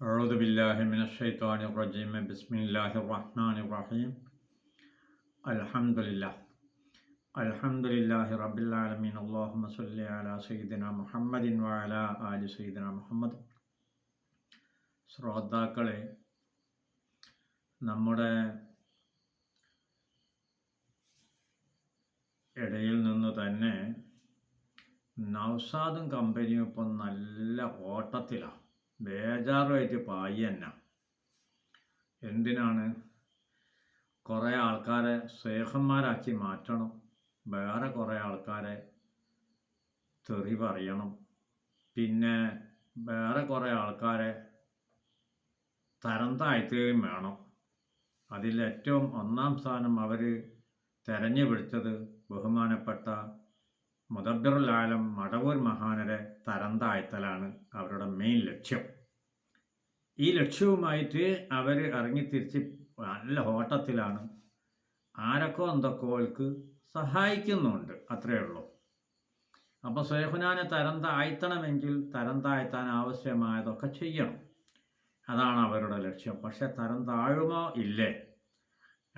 أعوذ بالله من الشيطان الرجيم بسم الله الرحمن الرحيم الحمد لله الحمد لله رب العالمين اللهم صل على سيدنا محمد وعلى آل سيدنا محمد ശ്രോതാക്കളെ നമ്മുടെ ഇടയിൽ നിന്ന് തന്നെ നൗസാദും കമ്പനിയും ഇപ്പം നല്ല ഓട്ടത്തിലാണ് ബേജാറുമായിട്ട് പായി തന്നെ എന്തിനാണ്? കുറേ ആൾക്കാരെ സ്നേഹന്മാരാക്കി മാറ്റണം. വേറെ കുറേ ആൾക്കാരെ തെറി പറയണം. പിന്നെ വേറെ കുറേ ആൾക്കാരെ തരം താഴ്ത്തുകയും വേണം. അതിൽ ഏറ്റവും ഒന്നാം സ്ഥാനം അവർ തെരഞ്ഞു പിടിച്ചത് ബഹുമാനപ്പെട്ട മുദബ്ബിറുൽ ആലം മടവൂർ മഹാനരെ തരം താഴ്ത്തലാണ് അവരുടെ മെയിൻ ലക്ഷ്യം. ഈ ലക്ഷ്യവുമായിട്ട് അവർ ഇറങ്ങിത്തിരിച്ച് നല്ല ഓട്ടത്തിലാണ് ആരൊക്കെ എന്തൊക്കെ സഹായിക്കുന്നുണ്ട് അത്രയേ ഉള്ളൂ. അപ്പോൾ സേഹുനാനെ തരം താഴ്ത്തണമെങ്കിൽ തരം താഴ്ത്താൻ ആവശ്യമായതൊക്കെ ചെയ്യണം. അതാണ് അവരുടെ ലക്ഷ്യം. പക്ഷെ തരം താഴുമോ ഇല്ലേ?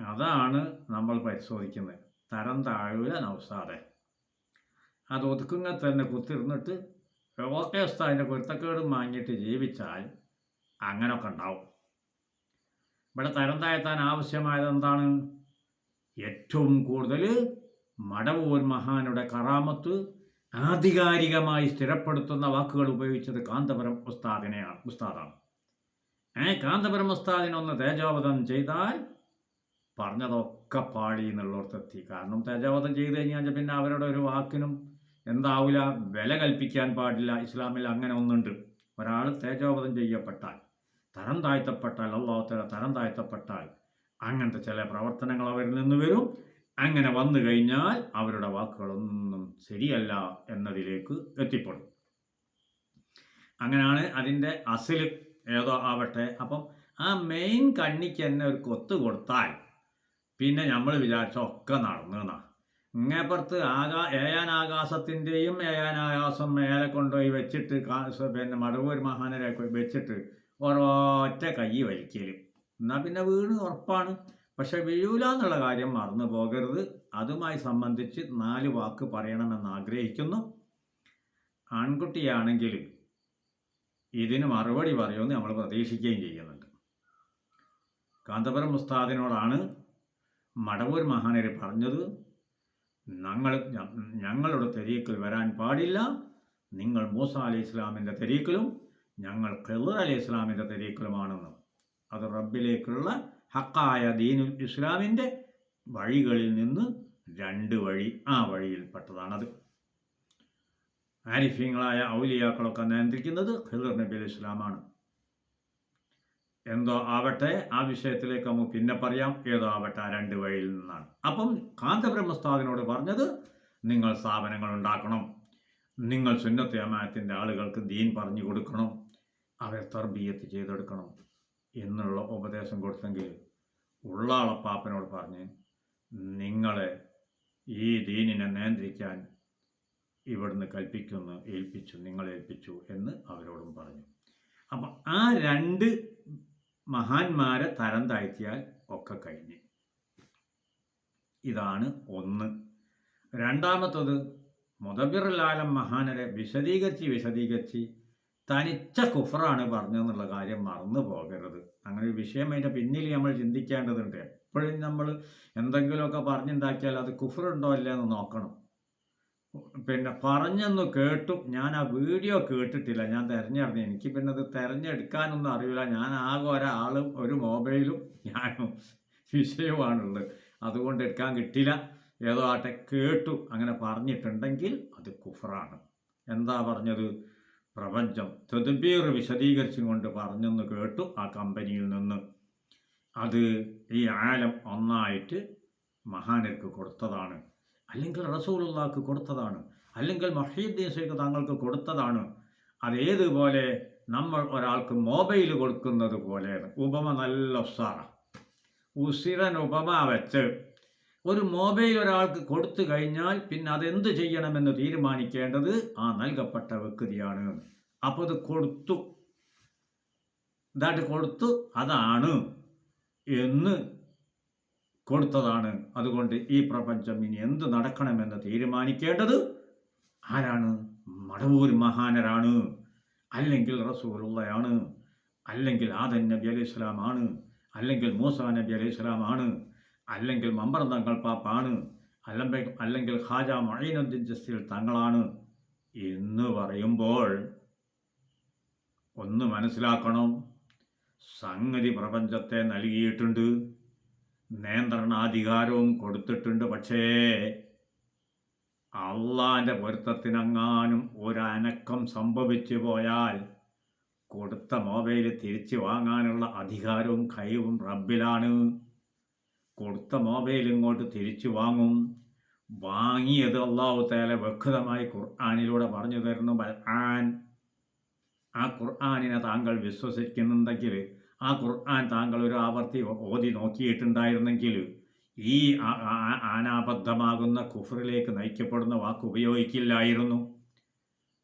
അതാണ് നമ്മൾ പരിശോധിക്കുന്നത്. തരം താഴൂല നൗസാദെ. അത് ഒതുക്കുങ്ങ തന്നെ കുത്തിരുന്നിട്ട് ഉസ്താദിന്റെ പൊരുത്തക്കേടും വാങ്ങിയിട്ട് ജീവിച്ചാൽ അങ്ങനെയൊക്കെ ഉണ്ടാവും. ഇവിടെ തരം താഴ്ത്താൻ ആവശ്യമായത് എന്താണ്? ഏറ്റവും കൂടുതൽ മടവൂർ മഹാനുടെ കറാമത്ത് ആധികാരികമായി സ്ഥിരപ്പെടുത്തുന്ന വാക്കുകൾ ഉപയോഗിച്ചത് കാന്തപുരം ഉസ്താദിനെയാണ് ഉസ്താദാണ്. ഏ കാന്തപുരം ഉസ്താദിനൊന്ന് തേജോവധം ചെയ്താൽ പറഞ്ഞതൊക്കെ പാടി എന്നുള്ളവർത്തെത്തി കാരണം തേജോവധം ചെയ്ത് കഴിഞ്ഞാൽ പിന്നെ അവരുടെ ഒരു വാക്കിനും എന്താവില്ല വില കൽപ്പിക്കാൻ പാടില്ല. ഇസ്ലാമിൽ അങ്ങനെ ഒന്നുണ്ട്. ഒരാൾ തേജോവധം ചെയ്യപ്പെട്ടാൽ തരം താഴ്ത്തപ്പെട്ടാൽ അള്ളാഹുത്തല തരം താഴ്ത്തപ്പെട്ടാൽ അങ്ങനത്തെ ചില പ്രവർത്തനങ്ങൾ അവരിൽ നിന്ന് വരും. അങ്ങനെ വന്നു കഴിഞ്ഞാൽ അവരുടെ വാക്കുകളൊന്നും ശരിയല്ല എന്നതിലേക്ക് എത്തിപ്പെടും. അങ്ങനെയാണ് അതിന്റെ അസിൽ ഏതോ ആവട്ടെ. അപ്പം ആ മെയിൻ കണ്ണിക്ക് തന്നെ ഒരു കൊത്ത് കൊടുത്താൽ പിന്നെ നമ്മൾ വിചാരിച്ച ഒക്കെ നടന്നു എന്നാണ് ഇങ്ങേപ്പുറത്ത് ആകാ ഏയാനാകാശത്തിന്റെയും ഏയാനാകാശം മേലെ കൊണ്ടുപോയി വെച്ചിട്ട് പിന്നെ മടവൂർ മഹാനരെ വെച്ചിട്ട് ഒരൊറ്റ കൈ വലിക്കൽ എന്നാൽ പിന്നെ വീണ് ഉറപ്പാണ്. പക്ഷെ വീഴൂല എന്നുള്ള കാര്യം മറന്നു പോകരുത്. അതുമായി സംബന്ധിച്ച് നാല് വാക്ക് പറയണമെന്ന് ആഗ്രഹിക്കുന്നു. ആൺകുട്ടിയാണെങ്കിൽ ഇതിന് മറുപടി പറയുമെന്ന് നമ്മൾ പ്രതീക്ഷിക്കുകയും ചെയ്യുന്നുണ്ട്. കാന്തപുരം ഉസ്താദിനോടാണ് മടവൂർ മഹാനര് പറഞ്ഞത്. ഞങ്ങൾ ഞങ്ങളുടെ തെരീക്കിൽ വരാൻ പാടില്ല. നിങ്ങൾ മൂസ അലി ഇസ്ലാമിന്റെ തെരീക്കിലും ഞങ്ങൾ ഖെദർ അലി ഇസ്ലാമിന്റെ തെരീക്കിലുമാണെന്ന്. അത് റബ്ബിലേക്കുള്ള ഹക്കായ ദീനുൽ ഇസ്ലാമിന്റെ വഴികളിൽ നിന്ന് രണ്ട് വഴി ആ വഴിയിൽപ്പെട്ടതാണത്. ആരിഫ്യങ്ങളായ ഔലിയാക്കളൊക്കെ നിയന്ത്രിക്കുന്നത് ഖിദർ നബി അലി ഇസ്ലാമാണ്. എന്തോ ആവട്ടെ ആ വിഷയത്തിലേക്ക് നമുക്ക് പിന്നെ പറയാം. ഏതോ ആവട്ടെ ആ രണ്ട് വഴിയിൽ നിന്നാണ്. അപ്പം കാന്തബ്രഹ്മസ്ഥാവിനോട് പറഞ്ഞത് നിങ്ങൾ സ്ഥാപനങ്ങൾ ഉണ്ടാക്കണം. നിങ്ങൾ സുന്നത്തെ അമായത്തിന്റെ ആളുകൾക്ക് ദീൻ പറഞ്ഞു കൊടുക്കണം. അവരെ തർബീയത്ത് ചെയ്തെടുക്കണം. എന്നുള്ള ഉപദേശം കൊടുത്തെങ്കിൽ ഉള്ളാളപ്പാപ്പനോട് പറഞ്ഞ് നിങ്ങളെ ഈ ദീനിനെ നിയന്ത്രിക്കാൻ ഇവിടുന്ന് കൽപ്പിക്കുന്നു ഏൽപ്പിച്ചു നിങ്ങളേൽപ്പിച്ചു എന്ന് അവരോടും പറഞ്ഞു. അപ്പം ആ രണ്ട് മഹാന്മാരെ തരം താഴ്ത്തിയാൽ ഒക്കെ കഴിഞ്ഞ്. ഇതാണ് ഒന്ന്. രണ്ടാമത്തത് മുതബിറുലാലം മഹാനരെ വിശദീകരിച്ച് വിശദീകരിച്ച് തനിച്ച കുഫറാണ് പറഞ്ഞതെന്നുള്ള കാര്യം മറന്നു പോകരുത്. അങ്ങനെ ഒരു വിഷയം അതിന്റെ പിന്നിൽ നമ്മൾ ചിന്തിക്കേണ്ടതുണ്ട്. എപ്പോഴും നമ്മൾ എന്തെങ്കിലുമൊക്കെ പറഞ്ഞുണ്ടാക്കിയാൽ അത് കുഫറുണ്ടോ അല്ലേ എന്ന് നോക്കണം. പിന്നെ പറഞ്ഞെന്ന് കേട്ടു. ഞാൻ ആ വീഡിയോ കേട്ടിട്ടില്ല. ഞാൻ തിരഞ്ഞെടുത്തു. എനിക്ക് പിന്നെ അത് തിരഞ്ഞെടുക്കാനൊന്നും അറിയില്ല. ഞാൻ ആകെ ഒരാളും ഒരു മൊബൈലും ഞാനും വിഷയമാണുള്ളത്. അതുകൊണ്ട് എടുക്കാൻ കിട്ടില്ല ഏതോ ആട്ടെ കേട്ടു. അങ്ങനെ പറഞ്ഞിട്ടുണ്ടെങ്കിൽ അത് കുഫറാണ്. എന്താ പറഞ്ഞത്? പ്രപഞ്ചം തെതുബീർ വിശദീകരിച്ചും കൊണ്ട് പറഞ്ഞെന്ന് കേട്ടു ആ കമ്പനിയിൽ നിന്ന്. അത് ഈ ആലം ഒന്നായിട്ട് മഹാനർക്ക് കൊടുത്തതാണ്. അല്ലെങ്കിൽ റസൂലുള്ളാക്ക് കൊടുത്തതാണ്. അല്ലെങ്കിൽ മഹീദ്ദീൻ ഷെയ്ഖ് താങ്കൾക്ക് കൊടുത്തതാണ്. അതേതുപോലെ നമ്മൾ ഒരാൾക്ക് മൊബൈൽ കൊടുക്കുന്നത് പോലെയാണ്. ഉപമ നല്ല ഉസാറ. ഉസിരൻ ഉപമ വെച്ച് ഒരു മൊബൈൽ ഒരാൾക്ക് കൊടുത്തു കഴിഞ്ഞാൽ പിന്നെ അതെന്ത് ചെയ്യണമെന്ന് തീരുമാനിക്കേണ്ടത് ആ നൽകപ്പെട്ട വ്യക്തിയാണ്. അപ്പോൾ അത് കൊടുത്തു. ഇതായിട്ട് കൊടുത്തു. അതാണ് എന്ന് കൊടുത്തതാണ്. അതുകൊണ്ട് ഈ പ്രപഞ്ചം ഇനി എന്ത് നടക്കണമെന്ന് തീരുമാനിക്കേണ്ടത് ആരാണ്? മടവൂർ മഹാനരാണ്. അല്ലെങ്കിൽ റസൂലുള്ളയാണ്. അല്ലെങ്കിൽ ആദൻ നബി അലൈഹി സ്വലാമാണ് അല്ലെങ്കിൽ മൂസ നബി അലൈഹി സ്വലാമാണ് അല്ലെങ്കിൽ മമ്പർ തങ്ങൾ പാപ്പാണ്. അല്ലെങ്കിൽ അല്ലെങ്കിൽ ഖാജ മൊയ്നുദ്ദീൻ ജസ്തിൽ തങ്ങളാണ്. എന്ന് പറയുമ്പോൾ ഒന്ന് മനസ്സിലാക്കണം. സംഗതി പ്രപഞ്ചത്തെ നൽകിയിട്ടുണ്ട്. നിയന്ത്രണാധികാരവും കൊടുത്തിട്ടുണ്ട്. പക്ഷേ അള്ളാന്റെ പൊരുത്തത്തിനെങ്ങാനും ഒരനക്കം സംഭവിച്ചു പോയാൽ കൊടുത്ത മൊബൈൽ തിരിച്ചു വാങ്ങാനുള്ള അധികാരവും കഴിവും റബ്ബിലാണ്. കൊടുത്ത മൊബൈൽ ഇങ്ങോട്ട് തിരിച്ചു വാങ്ങും. വാങ്ങിയത് അള്ളാഹു തേല വ്യക്തമായി ഖുർആാനിലൂടെ പറഞ്ഞു തരുന്നു. ആ ഖുർആാനിനെ താങ്കൾ വിശ്വസിക്കുന്നുണ്ടെങ്കിൽ ആ ഖുർആൻ താങ്കൾ ഒരു ആവർത്തി ഓതി നോക്കിയിട്ടുണ്ടായിരുന്നെങ്കിൽ ഈ ആനാബദ്ധമാകുന്ന കുഫറിലേക്ക് നയിക്കപ്പെടുന്ന വാക്ക് ഉപയോഗിക്കില്ലായിരുന്നു.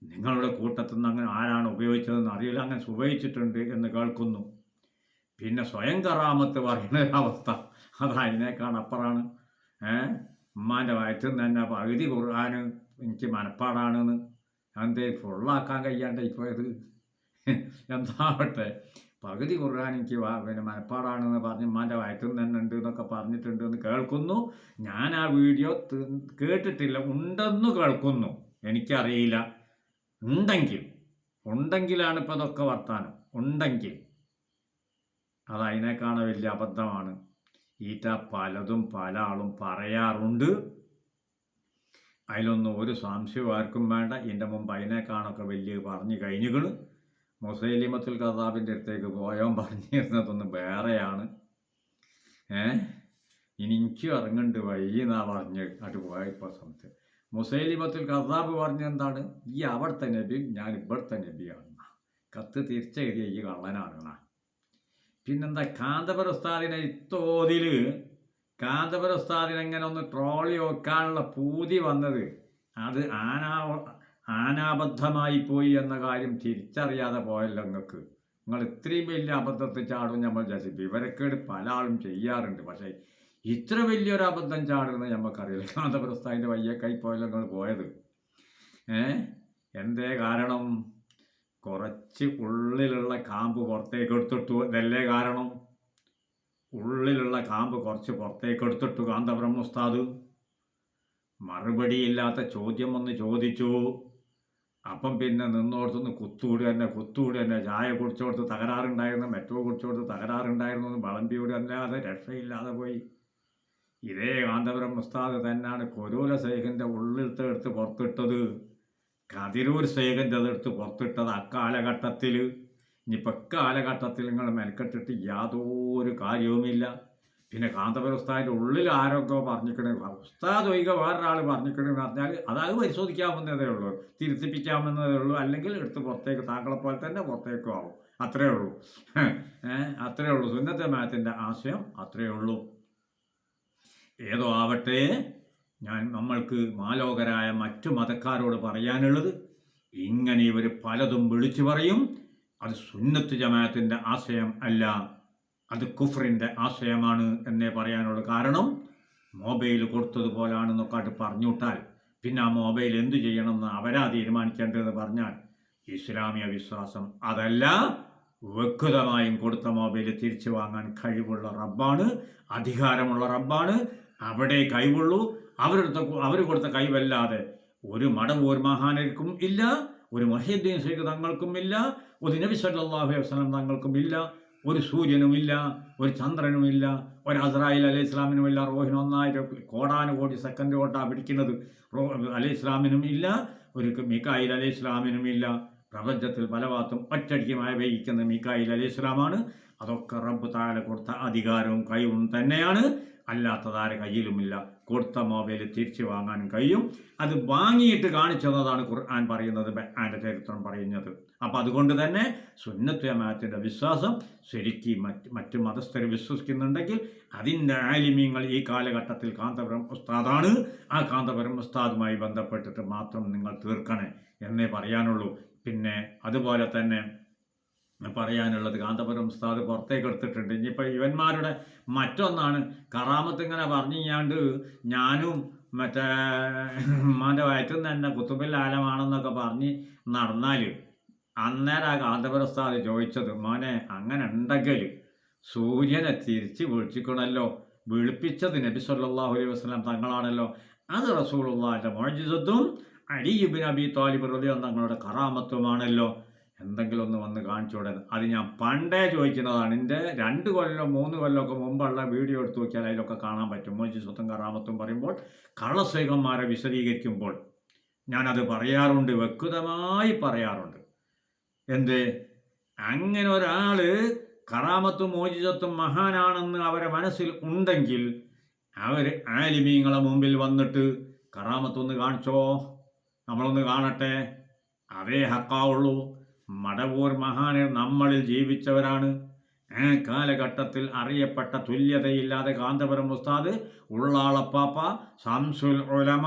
നിങ്ങളുടെ കൂട്ടത്തിൽ നിന്ന് അങ്ങനെ ആരാണ് ഉപയോഗിച്ചതെന്ന് അറിയില്ല. അങ്ങനെ ഉപയോഗിച്ചിട്ടുണ്ട് എന്ന് കേൾക്കുന്നു. പിന്നെ സ്വയം കറാമത്ത് പറയുന്ന അവസ്ഥ. അത് അതിനേക്കാൾ അപ്പുറമാണ്. ഏ? ഉമ്മാന്റെ വയറ്റിൽ നിന്ന് തന്നെ പകുതി ഖുർആൻ എനിക്ക് മനപ്പാടാണെന്ന്. എന്തേ ഫുള്ളാക്കാൻ കഴിയാണ്ടായി പോയത് എന്താവട്ടെ? പകുതി ഖുർആൻ എനിക്ക് പിന്നെ മനപ്പാടാണെന്ന് പറഞ്ഞ് ഉമ്മാന്റെ വയറ്റിൽ തന്നെ ഉണ്ട് എന്നൊക്കെ പറഞ്ഞിട്ടുണ്ട് എന്ന് കേൾക്കുന്നു. ഞാൻ ആ വീഡിയോ കേട്ടിട്ടില്ല. ഉണ്ടെന്ന് കേൾക്കുന്നു. എനിക്കറിയില്ല. ഉണ്ടെങ്കിൽ ഉണ്ടെങ്കിലാണ് ഇപ്പോൾ ഇതൊക്കെ വർത്താനം. ഉണ്ടെങ്കിൽ അത് അതിനേക്കാണ് വലിയ അബദ്ധമാണ്. ഈറ്റ പലതും പല ആളും പറയാറുണ്ട്. അതിലൊന്നും ഒരു സംശയവും ആർക്കും വേണ്ട. എന്റെ മുമ്പ് അതിനേക്കാണൊക്കെ വലിയ പറഞ്ഞു കഴിഞ്ഞുകണ് മുസൈലിമത്തുൽ കസാബിന്റെ അടുത്തേക്ക് പോയോൻ പറഞ്ഞിരുന്നതൊന്നും വേറെയാണ്. ഏ? ഇനി എനിക്കും ഇറങ്ങുന്നുണ്ട് വൈ എന്നാ പറഞ്ഞ് അങ്ങോട്ട് പോയപ്പോൾ സംശയം. മുസൈലിമത്തുൽ കസാബ് പറഞ്ഞെന്താണ്? ഈ അവിടുത്തെ നബിയും ഞാൻ ഇവിടുത്തെ നബിയാണ്. കത്ത് തിരിച്ചെഴുതിയ ഈ കള്ളനാണ് പിന്നെന്താ കാന്തപുര ഉസ്താദിനെ ഇത്തോതിൽ കാന്തപുര ഉസ്താദിനെ ഒന്ന് ട്രോളി വെക്കാനുള്ള പൂതി വന്നത്? അത് ആനാ ആനാബദ്ധമായി പോയി എന്ന കാര്യം തിരിച്ചറിയാതെ പോയല്ലോ നിങ്ങൾക്ക് നിങ്ങൾ ഇത്രയും വലിയ അബദ്ധത്തിൽ ചാടും നമ്മൾ വിചാരിച്ചു. വിവരക്കേട് പല ആളും ചെയ്യാറുണ്ട്. പക്ഷേ ഇത്ര വലിയൊരു അബദ്ധം ചാടുന്ന നമുക്കറിയില്ല കാന്തപുര ഉസ്താദിന്റെ വയ്യക്കായി പോയല്ലോ നിങ്ങൾ പോയത്. ഏ? എന്തേ കാരണം? കുറച്ച് ഉള്ളിലുള്ള കാമ്പ് പുറത്തേക്ക് എടുത്തിട്ടു. ഇതല്ലേ കാരണം? ഉള്ളിലുള്ള കാമ്പ് കുറച്ച് പുറത്തേക്ക് എടുത്തിട്ടു കാന്തപുരം ഉസ്താദ്. മറുപടിയില്ലാത്ത ചോദ്യം ഒന്ന് ചോദിച്ചു. അപ്പം പിന്നെ നിന്നോടത്തുനിന്ന് കുത്തുകൂടി തന്നെ കുത്തുകൂടി തന്നെ. ചായ കുടിച്ചോടത്ത് തകരാറുണ്ടായിരുന്നു മെട്രോ കുടിച്ചോടത്ത് തകരാറുണ്ടായിരുന്നു എന്ന് വളമ്പിയോട് അല്ലാതെ രക്ഷയില്ലാതെ പോയി. ഇതേ കാന്തപുരം ഉസ്താദ് തന്നെയാണ് കൊരൂല സേഖന്റെ ഉള്ളിലത്തെ എടുത്ത് പുറത്തിട്ടത്. കതിരൂർ സേഖന്റെ അതെടുത്ത് പുറത്തിട്ടത് അക്കാലഘട്ടത്തിൽ ഇനിയിപ്പോൾ കാലഘട്ടത്തിൽ നിങ്ങൾ മെനക്കെട്ടിട്ട് യാതൊരു കാര്യവുമില്ല. പിന്നെ കാന്തപുര ഉസ്താദിന്റെ ഉള്ളിൽ ആരൊക്കെ പറഞ്ഞിക്കണേ ഉസ്താദ് ഒഴികെ വേറൊരാൾ പറഞ്ഞിക്കണെന്ന് പറഞ്ഞാൽ അത് പരിശോധിക്കാവുന്നതേ ഉള്ളൂ തിരുത്തിപ്പിക്കാമെന്നതേ ഉള്ളൂ അല്ലെങ്കിൽ എടുത്ത് പുറത്തേക്ക് താങ്കളെ പോലെ തന്നെ പുറത്തേക്കും ആവും. അത്രേ ഉള്ളൂ. ഏഹ് അത്രേ ഉള്ളൂ. സുന്നത്തെ മാത്തിന്റെ ആശയം അത്രേ ഉള്ളൂ. ഏതോ ആവട്ടെ ഞാൻ നമ്മൾക്ക് മാലോകരായ മറ്റു മതക്കാരോട് പറയാനുള്ളത് ഇങ്ങനെ ഇവർ പലതും വിളിച്ചു പറയും. അത് സുന്നത്ത് ജമാഅത്തിന്റെ ആശയം അല്ല. അത് കുഫറിന്റെ ആശയമാണ് എന്നേ പറയാനുള്ള. കാരണം മൊബൈൽ കൊടുത്തതുപോലാണെന്നൊക്കെ അത് പറഞ്ഞുവിട്ടാൽ പിന്നെ ആ മൊബൈൽ എന്തു ചെയ്യണമെന്ന് അവരാ തീരുമാനിക്കേണ്ടതെന്ന് പറഞ്ഞാൽ ഇസ്ലാമിക വിശ്വാസം. അതല്ല വ്യക്തമായും കൊടുത്ത മൊബൈൽ തിരിച്ചു വാങ്ങാൻ കഴിവുള്ള റബ്ബാണ് അധികാരമുള്ള റബ്ബാണ്. അവിടെ കഴിവുള്ളൂ. അവരെടുത്ത അവർ കൊടുത്ത കഴിവല്ലാതെ ഒരു മടവൂർ മഹാനർക്കും ഇല്ല ഒരു മഹീദ്ദീൻ ശൈഖ് തങ്ങൾക്കും ഇല്ല ഒരു നബി സല്ലല്ലാഹു അലൈഹി വസല്ലം തങ്ങൾക്കും ഇല്ല. ഒരു സൂര്യനുമില്ല ഒരു ചന്ദ്രനുമില്ല ഒരു അസ്രായിൽ അലൈഹി ഇസ്ലാമിനുമില്ല റോഹിന് ഒന്നായിരം കോടാനുകോടി സെക്കൻഡ് കൊണ്ടാ പിടിക്കുന്നത്. റോ അലൈഹി ഇസ്ലാമിനും ഇല്ല ഒരു മിക്കായിൽ അലൈഹി ഇസ്ലാമിനും ഇല്ല. പ്രപഞ്ചത്തിൽ പല ഭാഗത്തും ഒറ്റടിക്ക് മഴ പെയ്യിക്കുന്ന മിക്കായിൽ അലൈഹി ഇസ്ലാമാണ്. അതൊക്കെ റബ്ബ് താഴെ കൊടുത്ത അധികാരവും കഴിവും തന്നെയാണ്. അല്ലാത്തതാരെ കയ്യിലുമില്ല. കൊടുത്ത മൊബൈൽ തിരിച്ചു വാങ്ങാനും കഴിയും. അത് വാങ്ങിയിട്ട് കാണിച്ചു തന്നതാണ് ഖുർആൻ പറയുന്നത് ആന്റെ ചരിത്രം പറയുന്നത്. അപ്പം അതുകൊണ്ട് തന്നെ സുന്നത്ത് വിശ്വാസം ശരിക്കും മറ്റ് മറ്റു മതസ്ഥർ വിശ്വസിക്കുന്നുണ്ടെങ്കിൽ അതിന്റെ ആലിമ്യങ്ങൾ ഈ കാലഘട്ടത്തിൽ കാന്തപുരം ഉസ്താദാണ്. ആ കാന്തപുരം ഉസ്താദുമായി ബന്ധപ്പെട്ടിട്ട് മാത്രം നിങ്ങൾ തീർക്കണേ എന്നേ പറയാനുള്ളൂ. പിന്നെ അതുപോലെ തന്നെ പറയാനുള്ളത്. കാന്തപുരം ഉസ്താദ് പുറത്തേക്ക് എടുത്തിട്ടുണ്ട്. ഇനിയിപ്പോൾ ഇവന്മാരുടെ മറ്റൊന്നാണ്. കറാമത്ത് ഇങ്ങനെ പറഞ്ഞിങ്ങാണ്ട് ഞാനും മറ്റേ ഉമ്മാന്റെ വയറ്റിൽ നിന്ന് തന്നെ കുത്തുബിൽ ആലമാണെന്നൊക്കെ പറഞ്ഞ് നടന്നാൽ അന്നേരം ആ കാന്തപുരം ഉസ്താദ് ചോദിച്ചത് മോനെ അങ്ങനെ ഉണ്ടെങ്കിൽ സൂര്യനെ തിരിച്ച് വിളിച്ചിക്കണല്ലോ. വിളിപ്പിച്ചത് നബി സല്ലല്ലാഹു അലൈഹി വസല്ലം തങ്ങളാണല്ലോ. അത് റസൂലുള്ളാഹിന്റെ മോജിസത്തും അലിയുബിൻ അബി താലിബ് റളിയല്ലാഹു തങ്ങളുടെ കറാമത്തുമാണല്ലോ. എന്തെങ്കിലും ഒന്ന് വന്ന് കാണിച്ചൂടെ അത് ഞാൻ പണ്ടേ ചോദിക്കുന്നതാണ്. എന്റെ രണ്ട് കൊല്ലം മൂന്ന് കൊല്ലമൊക്കെ മുമ്പുള്ള വീഡിയോ എടുത്ത് നോക്കിയാൽ അതിലൊക്കെ കാണാൻ പറ്റും. മോജിസത്തും കറാമത്തും പറയുമ്പോൾ കള്ളസൈകന്മാരെ വിശദീകരിക്കുമ്പോൾ ഞാനത് പറയാറുണ്ട് വ്യക്തമായി പറയാറുണ്ട്. എന്ത്? അങ്ങനെ ഒരാൾ കറാമത്തും മോചിതത്വം മഹാനാണെന്ന് അവരെ മനസ്സിൽ ഉണ്ടെങ്കിൽ അവർ ആലിമീങ്ങളെ മുമ്പിൽ വന്നിട്ട് കറാമത്തൊന്ന് കാണിച്ചോ? നമ്മളൊന്ന് കാണട്ടെ. അതേ ഹക്കാവുള്ളൂ. മടവൂർ മഹാന് നമ്മളിൽ ജീവിച്ചവരാണ്. കാലഘട്ടത്തിൽ അറിയപ്പെട്ട തുല്യതയില്ലാതെ കാന്തപുരം ഉസ്താദ് ഉള്ളാളപ്പാപ്പ സംസുൽ ഉലമ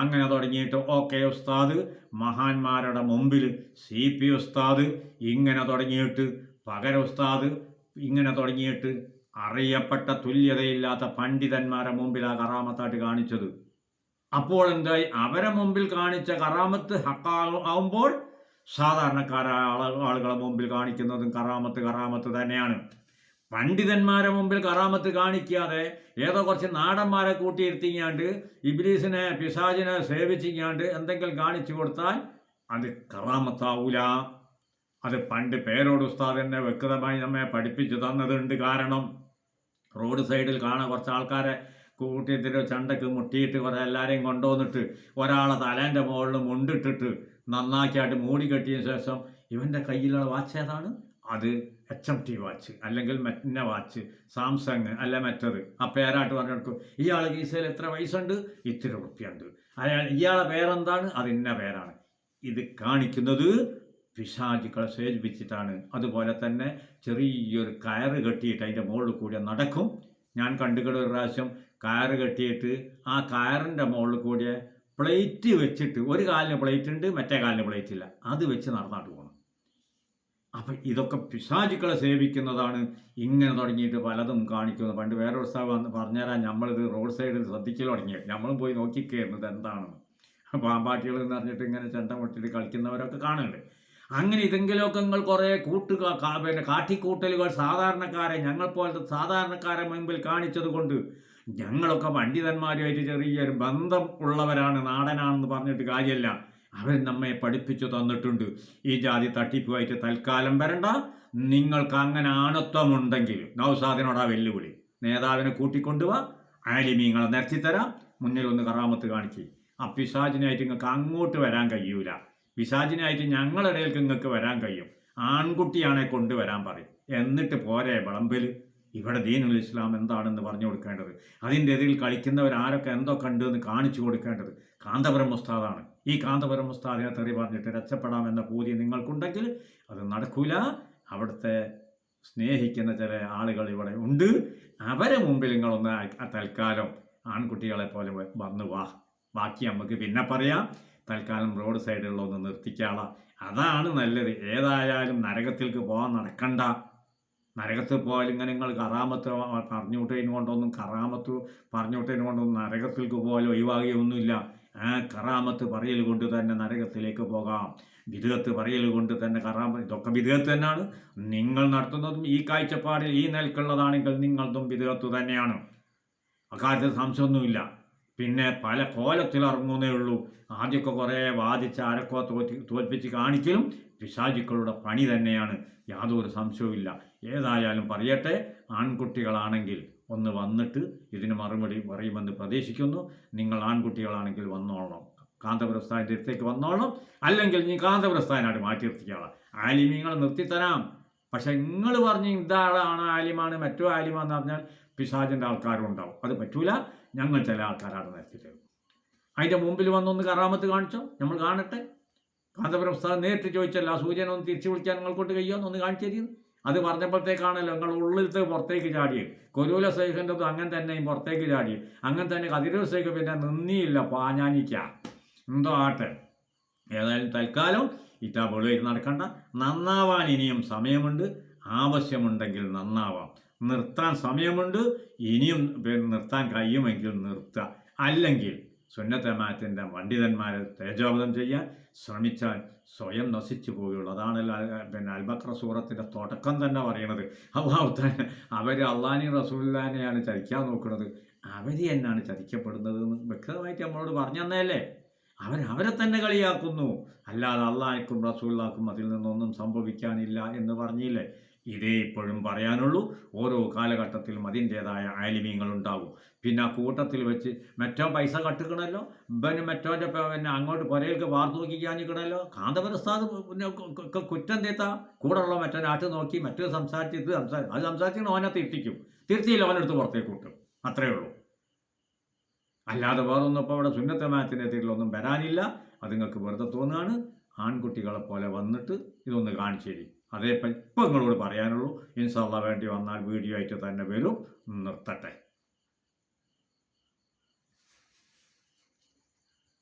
അങ്ങനെ തുടങ്ങിയിട്ട് ഓക്കെ ഉസ്താദ്. മഹാന്മാരുടെ മുമ്പിൽ സി പി ഉസ്താദ് ഇങ്ങനെ തുടങ്ങിയിട്ട് പകര ഉസ്താദ് ഇങ്ങനെ തുടങ്ങിയിട്ട് അറിയപ്പെട്ട തുല്യതയില്ലാത്ത പണ്ഡിതന്മാരെ മുമ്പിൽ ആ കറാമത്തായിട്ട് കാണിച്ചത്. അപ്പോൾ എന്തായി? അവരെ മുമ്പിൽ കാണിച്ച കറാമത്ത് ഹക്കാ ആവുമ്പോൾ സാധാരണക്കാരായ ആള- ആളുകളെ മുമ്പിൽ കാണിക്കുന്നതും കറാമത്ത് കറാമത്ത് തന്നെയാണ്. പണ്ഡിതന്മാരെ മുമ്പിൽ കറാമത്ത് കാണിക്കാതെ ഏതോ കുറച്ച് നാടന്മാരെ കൂട്ടിയിരുത്തിങ്ങാണ്ട് ഇബ്ലീസിനെ പിശാചിനെ സേവിച്ചിങ്ങാണ്ട് എന്തെങ്കിലും കാണിച്ചു കൊടുത്താൽ അത് കറാമത്താവൂല. അത് പണ്ട് പേരോട് ഉസ്താദ് എന്നെ വ്യക്തമായി നമ്മെ പഠിപ്പിച്ചു തന്നതുണ്ട് കാരണം റോഡ് സൈഡിൽ കാണാൻ കുറച്ച് ആൾക്കാരെ കൂട്ടിയിട്ട് ചണ്ടക്ക് മുട്ടിയിട്ട് കുറേ എല്ലാവരെയും കൊണ്ടുവന്നിട്ട് ഒരാളെ തലേന്റെ മുകളിൽ മുണ്ടിട്ടിട്ട് നന്നാക്കിയായിട്ട് മൂടി കെട്ടിയ ശേഷം ഇവന്റെ കയ്യിലുള്ള വാച്ച് ഏതാണ്? അത് എച്ച് എം ടി വാച്ച് അല്ലെങ്കിൽ മറ്റന്ന വാച്ച് സാംസങ് അല്ല മറ്റത്. ആ പേരായിട്ട് പറഞ്ഞു ഇയാൾ കീസയിൽ എത്ര പൈസ ഇത്തിരി ഉറുപ്പ്യുണ്ട്. അയാൾ ഇയാളെ പേരെന്താണ്? അത് ഇന്ന പേരാണ്. ഇത് കാണിക്കുന്നത് പിശാചുക്കളെ സേവിപ്പിച്ചിട്ടാണ് അതുപോലെ തന്നെ ചെറിയൊരു കയറ് കെട്ടിയിട്ട് അതിന്റെ മുകളിൽ കൂടി നടക്കും. ഞാൻ കണ്ടുകിട ഒരു പ്രാവശ്യം കയറ് കെട്ടിയിട്ട് ആ കയറിന്റെ മുകളിൽ കൂടിയ പ്ലേറ്റ് വെച്ചിട്ട് ഒരു കാലിന് പ്ലേറ്റ് ഉണ്ട് മറ്റേ കാലിന് പ്ലേറ്റ് ഇല്ല അത് വെച്ച് നടന്നാട്ട് പോകണം അപ്പം ഇതൊക്കെ പിശാചുക്കളെ സേവിക്കുന്നതാണ്. ഇങ്ങനെ തുടങ്ങിയിട്ട് പലതും കാണിക്കുന്നത് പണ്ട് വേറെ ഒരു സ്ഥലം വന്ന് പറഞ്ഞുതരാൻ നമ്മളിത് റോഡ് സൈഡിൽ ശ്രദ്ധിക്കൽ തുടങ്ങിയത് നമ്മളും പോയി നോക്കിക്കയറുന്നത് എന്താണെന്ന് പാമ്പാട്ടികൾ എന്ന് പറഞ്ഞിട്ട് ഇങ്ങനെ ചെണ്ട മുട്ടിട്ട് കളിക്കുന്നവരൊക്കെ കാണുന്നുണ്ട്. അങ്ങനെ ഇതെങ്കിലുമൊക്കെ നിങ്ങൾ കുറേ കൂട്ടുക പിന്നെ കാട്ടിക്കൂട്ടലുകൾ സാധാരണക്കാരെ ഞങ്ങൾ പോലത്തെ സാധാരണക്കാരെ മുമ്പിൽ കാണിച്ചത് കൊണ്ട് ഞങ്ങളൊക്കെ പണ്ഡിതന്മാരുമായിട്ട് ചെറിയൊരു ബന്ധം ഉള്ളവരാണ് നാടനാണെന്ന് പറഞ്ഞിട്ട് കാര്യമല്ല അവർ നമ്മെ പഠിപ്പിച്ചു തന്നിട്ടുണ്ട്. ഈ ജാതി തട്ടിപ്പുമായിട്ട് തൽക്കാലം വരണ്ട. നിങ്ങൾക്ക് അങ്ങനെ ആണത്വമുണ്ടെങ്കിൽ നൗസാദിനോടാ വെല്ലുവിളി. നേതാവിനെ കൂട്ടിക്കൊണ്ടുവാ ആലിമീങ്ങളെ നിരത്തിത്തരാം മുന്നിൽ ഒന്ന് കറാമത്ത് കാണിച്ച് ആ പിശാചിനായിട്ട് നിങ്ങൾക്ക് അങ്ങോട്ട് വരാൻ കഴിയൂല. പിശാചിനായിട്ട് ഞങ്ങളുടെ ഇടയിലേക്ക് നിങ്ങൾക്ക് വരാൻ കഴിയും. ആൺകുട്ടിയാണെ കൊണ്ടുവരാൻ പറയും. എന്നിട്ട് പോരെ വിളമ്പൽ ഇവിടെ ദീനുൽ ഇസ്ലാം എന്താണെന്ന് പറഞ്ഞു കൊടുക്കേണ്ടത്? അതിന്റെ എതിരിൽ കളിക്കുന്നവർ ആരൊക്കെ എന്തൊക്കെ ഉണ്ട് എന്ന് കാണിച്ചു കൊടുക്കേണ്ടത്? കാന്തപുരം ഉസ്താദാണ്. ഈ കാന്തപുരം ഉസ്താദിനെ തെറി പറഞ്ഞിട്ട് രക്ഷപ്പെടാമെന്ന പൂതി നിങ്ങൾക്കുണ്ടെങ്കിൽ അത് നടക്കൂല. അവിടുത്തെ സ്നേഹിക്കുന്ന ചില ആളുകൾ ഇവിടെ ഉണ്ട്. അവരെ മുമ്പിൽ നിങ്ങളൊന്ന് തൽക്കാലം ആൺകുട്ടികളെ പോലെ വന്ന് വാ. ബാക്കി നമുക്ക് പിന്നെ പറയാം. തൽക്കാലം റോഡ് സൈഡിലുള്ള ഒന്ന് നിർത്തിക്കാളാം. അതാണ് നല്ലത്. ഏതായാലും നരകത്തിലേക്ക് പോകാൻ നടക്കണ്ട. നരകത്തിൽ പോയാൽ ഇങ്ങനെ നിങ്ങൾ കറാമത്ത് പറഞ്ഞു വിട്ടതിന് കൊണ്ടൊന്നും കറാമത്ത് പറഞ്ഞു വിട്ടതിന് കൊണ്ടൊന്നും നരകത്തിലേക്ക് പോയാലും ഒഴിവാകുകയൊന്നുമില്ല കറാമത്ത് പറയൽ കൊണ്ട് തന്നെ നരകത്തിലേക്ക് പോകാം. വിധേയത്ത് പറയൽ കൊണ്ട് തന്നെ കറാമ ഇതൊക്കെ വിധേയത്ത് തന്നെയാണ്. നിങ്ങൾ നടത്തുന്നതും ഈ കാഴ്ചപ്പാടിൽ ഈ നിലക്കുള്ളതാണെങ്കിൽ നിങ്ങളതും വിധേയത്ത് തന്നെയാണ്. അക്കാര്യത്തിൽ സംശയമൊന്നുമില്ല. പിന്നെ പല കോലത്തിൽ ഇറങ്ങുന്നേ ഉള്ളൂ. ആദ്യമൊക്കെ കുറേ വാദിച്ച് ആരൊക്കെ തോൽപ്പിച്ച് കാണിക്കലും പിശാചുക്കളുടെ പണി തന്നെയാണ്. യാതൊരു സംശയവുമില്ല. ഏതായാലും പറയട്ടെ. ആൺകുട്ടികളാണെങ്കിൽ ഒന്ന് വന്നിട്ട് ഇതിന് മറുപടി പറയുമെന്ന് പ്രതീക്ഷിക്കുന്നു. നിങ്ങൾ ആൺകുട്ടികളാണെങ്കിൽ വന്നോളണം. കാന്തപ്രസ്ഥാനത്തിന്റെ അടുത്തേക്ക് വന്നോളണം. അല്ലെങ്കിൽ നീ കാന്തപ്രസ്ഥാനായിട്ട് മാറ്റി നിർത്തിക്കോളാം ആലിമീങ്ങൾ നിർത്തിത്തരാം. പക്ഷെ നിങ്ങൾ പറഞ്ഞ് ഇതാളാണ് ആലിമാണ് മറ്റോ ആലിമാന്ന് പറഞ്ഞാൽ പിശാചിന്റെ ആൾക്കാരും ഉണ്ടാവും അത് പറ്റൂല. ഞങ്ങൾ ചില ആൾക്കാരാണ് നിർത്തിത്തരും അതിന്റെ മുമ്പിൽ വന്നൊന്ന് കറാമത്ത് കാണിച്ചോ? നമ്മൾ കാണട്ടെ. കാന്തപുരം ഉസ്താദ് നേരിട്ട് ചോദിച്ചല്ല സൂര്യനൊന്ന് തിരിച്ചു വിളിക്കാൻ നിങ്ങൾ കൊണ്ട് കഴിയുമോ? ഒന്ന് കാണിച്ചു തരുന്നു അത് പറഞ്ഞപ്പോഴത്തേക്കാണല്ലോ നിങ്ങൾ ഉള്ളിലത്തെ പുറത്തേക്ക് ചാടിയത്. കൊരൂല സൈഫിന്റെ അങ്ങനെ തന്നെയും പുറത്തേക്ക് ചാടി. അങ്ങനെ തന്നെ കതിരൂർ സൈഫ് പിന്നെ നിന്നിയില്ല പാഞ്ഞാനിക്ക എന്തോ ആട്ടെ. ഏതായാലും തൽക്കാലം ഇറ്റാ വെളിയിൽ നടക്കണ്ട. നന്നാവാൻ ഇനിയും സമയമുണ്ട്. ആവശ്യമുണ്ടെങ്കിൽ നന്നാവാം. നിർത്താൻ സമയമുണ്ട്. ഇനിയും നിർത്താൻ കഴിയുമെങ്കിൽ നിർത്തുക. അല്ലെങ്കിൽ സുന്നത്തമാറ്റിന്റെ പണ്ഡിതന്മാരെ തേജോവധം ചെയ്യാൻ ശ്രമിച്ചാൽ സ്വയം നശിച്ചു പോവുകയുള്ളൂ അതാണ് പിന്നെ അൽബക്ര സൂറത്തിന്റെ തുടക്കം തന്നെ പറയണത് അള്ളാഹു തന്നെ അവർ അള്ളാനി റസൂല്ലാനെയാണ് ചതിക്കാൻ നോക്കുന്നത്. അവർ തന്നെയാണ് ചതിക്കപ്പെടുന്നത് എന്ന് വ്യക്തമായിട്ട് നമ്മളോട് പറഞ്ഞു അവർ അവരെ തന്നെ കളിയാക്കുന്നു. അല്ലാതെ അള്ളാഹിക്കും റസൂല്ലാക്കും അതിൽ നിന്നൊന്നും സംഭവിക്കാനില്ല എന്ന് പറഞ്ഞില്ലേ? ഇതേ ഇപ്പോഴും പറയാനുള്ളൂ. ഓരോ കാലഘട്ടത്തിലും അതിന്റെതായ ആലിമ്യങ്ങൾ ഉണ്ടാവും പിന്നെ ആ കൂട്ടത്തിൽ വെച്ച് മറ്റോ പൈസ കട്ടുക്കണല്ലോ? ഇവന് മറ്റോന്റെ പിന്നെ അങ്ങോട്ട് പുരയിലേക്ക് വാർത്ത് നോക്കിക്കാനിക്കണല്ലോ കാന്തപുരസ്ഥാത് പിന്നെ കുറ്റം തീത്ത കൂടെയുള്ള മറ്റോ നാട്ട് നോക്കി മറ്റൊരു സംസാരിച്ച് ഇത് സംസാരിക്കും അത് സംസാരിച്ചിട്ട് ഓനെ തിരുത്തിക്കും. തിരുത്തിയില്ല ഓനെടുത്ത് പുറത്തേക്ക് കൂട്ടും അത്രയേ ഉള്ളൂ. അല്ലാതെ വേറൊന്നും ഇപ്പോൾ അവിടെ സുന്നത്തമാത്തിന്റെ എതിരിലൊന്നും വരാനില്ല. അത് നിങ്ങൾക്ക് വെറുതെ തോന്നുകയാണ് ആൺകുട്ടികളെ പോലെ വന്നിട്ട് ഇതൊന്ന് കാണിച്ചേരി. അതേ ഇപ്പം ഇപ്പം നിങ്ങളോട് പറയാനുള്ളൂ. ഇൻഷാല്ല വേണ്ടി വന്നാൽ വീഡിയോ ആയിട്ട് തന്നെ വരും. നിർത്തട്ടെ.